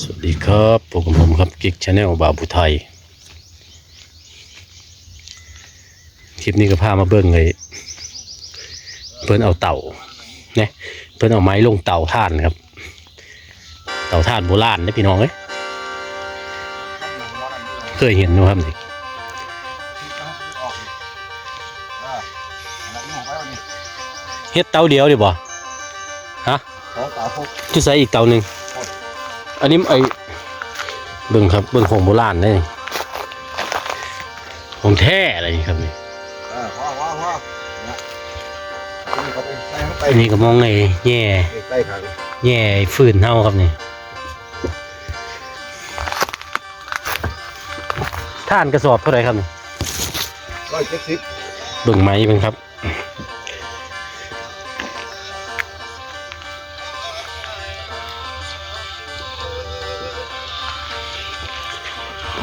สวัสดีครับพวกบผมครับกิกชาแนลบาวผู้ไทย คลิปนี้ก็พามาเบิ่งเลย เพิ่นเอาเต่าเนี่ยเพิ่นเอาไม้ลงเต่าท่านครับ เต่าท่านโบราณนะพี่น้องเอ้ยเคยเห็นไหมครับนี่เฮ็ดเต่าเดียวดิบ่ฮะของตาพกจะใส่อีกเตาหนึ่ง อันนี้ไอเบิ่งครับเบิ่งของโบราณได้นี่ของแท้อะไรนี่ครับนี่อ่าว้าวว้าวว้าวนะนี่เขาไปใส่เข้าไปอันนี้ก็มองไงแย่ใส่ขังแย่ฟืนเฮาครับนี่ท่านกระสอบเท่าไหร่ครับนี่ร้อยเจ็ดสิบเบิ่งไม้เป็นครับ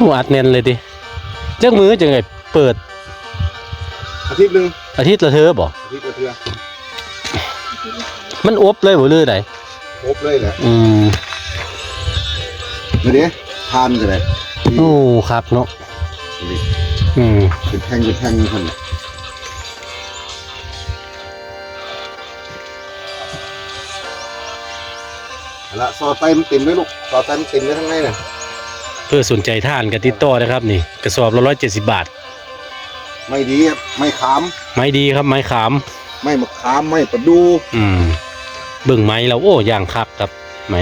หัวอัดแน่นเลยดิเจ้ามือจังไงเปิด อาทิตย์หนึ่งอาทิตย์ละเธอบ่อาทิตย์ละเทื่อมันอบเลยบ่เลือไดครบเลยแหละอืมเดี๋ยวนี้ทานกันเลยโอ้ครับเนาะนี่อืมเป็นแท่งเป็นแท่งคนน่ะเอาละซอไตมันเต็มเลยลูกซอไตมันเต็มเลยทั้งในน่ะ เพื่อสนใจท่านกันติดต่อนะครับนี่ กระสอบละร้อยเจ็ดสิบบาท ไม่ดีครับไม่ขาม ไม้ดีครับไม้ขาม ไม่มะขามไม่ประดู อืมเบิ่งไม้เราโอ้ย่างคักครับไม้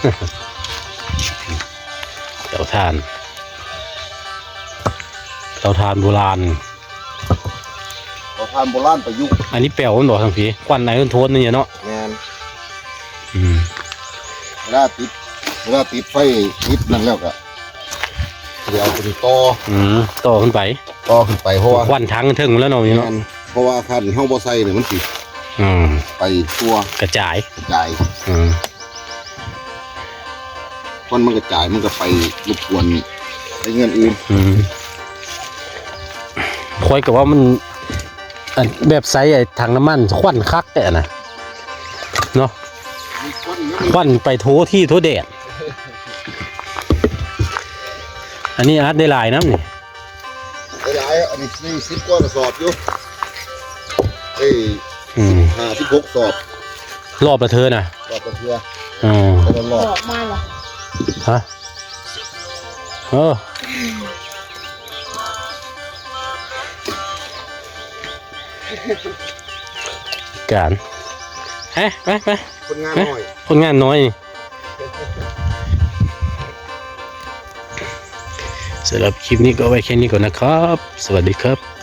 เตาถ่านเตาถ่านโบราณเราทานโบราณประยุกต์อันนี้แปลวมันบอกทางผีควันไหนมันโทนนี่เนาะงานอืมเวลาติดเวลาติดไฟติดนั่นแล้วก็เดี๋ยวเอาไปต่ออืมต่อขึ้นไปต่อขึ้นไปเพราะว่าควันทั้งถึงแล้วเนาะนี่เนาะงานเพราะว่าคันห้องบ่ใส่เนี่ยมันสิอืมไปทั่วกระจายกระจายอืม ควันมันกระจายมันก็ไปรบกวนไอ้เงินอื่นอืมคอยกับว่ามันอันแบบไซส์ไอ้ถังน้ำมันควันคักแต่นะเนาะมีควันควันไปโทที่โทแดดอันนี้อาร์ตได้หลายน้ำนี่กระจายอันนี้สี่สิบกว่ากระสอบอยู่เอ้ยอืมห้าสิบหกสอบรอบละเธอนะรอบกระเทืออืมแต่ละรอบออกมาเหรอ ฮะเออการเฮ้ไปไปคนงานน้อยคนงานน้อยสำหรับคลิปนี้ก็ไว้แค่นี้ก่อนนะครับ สวัสดีครับ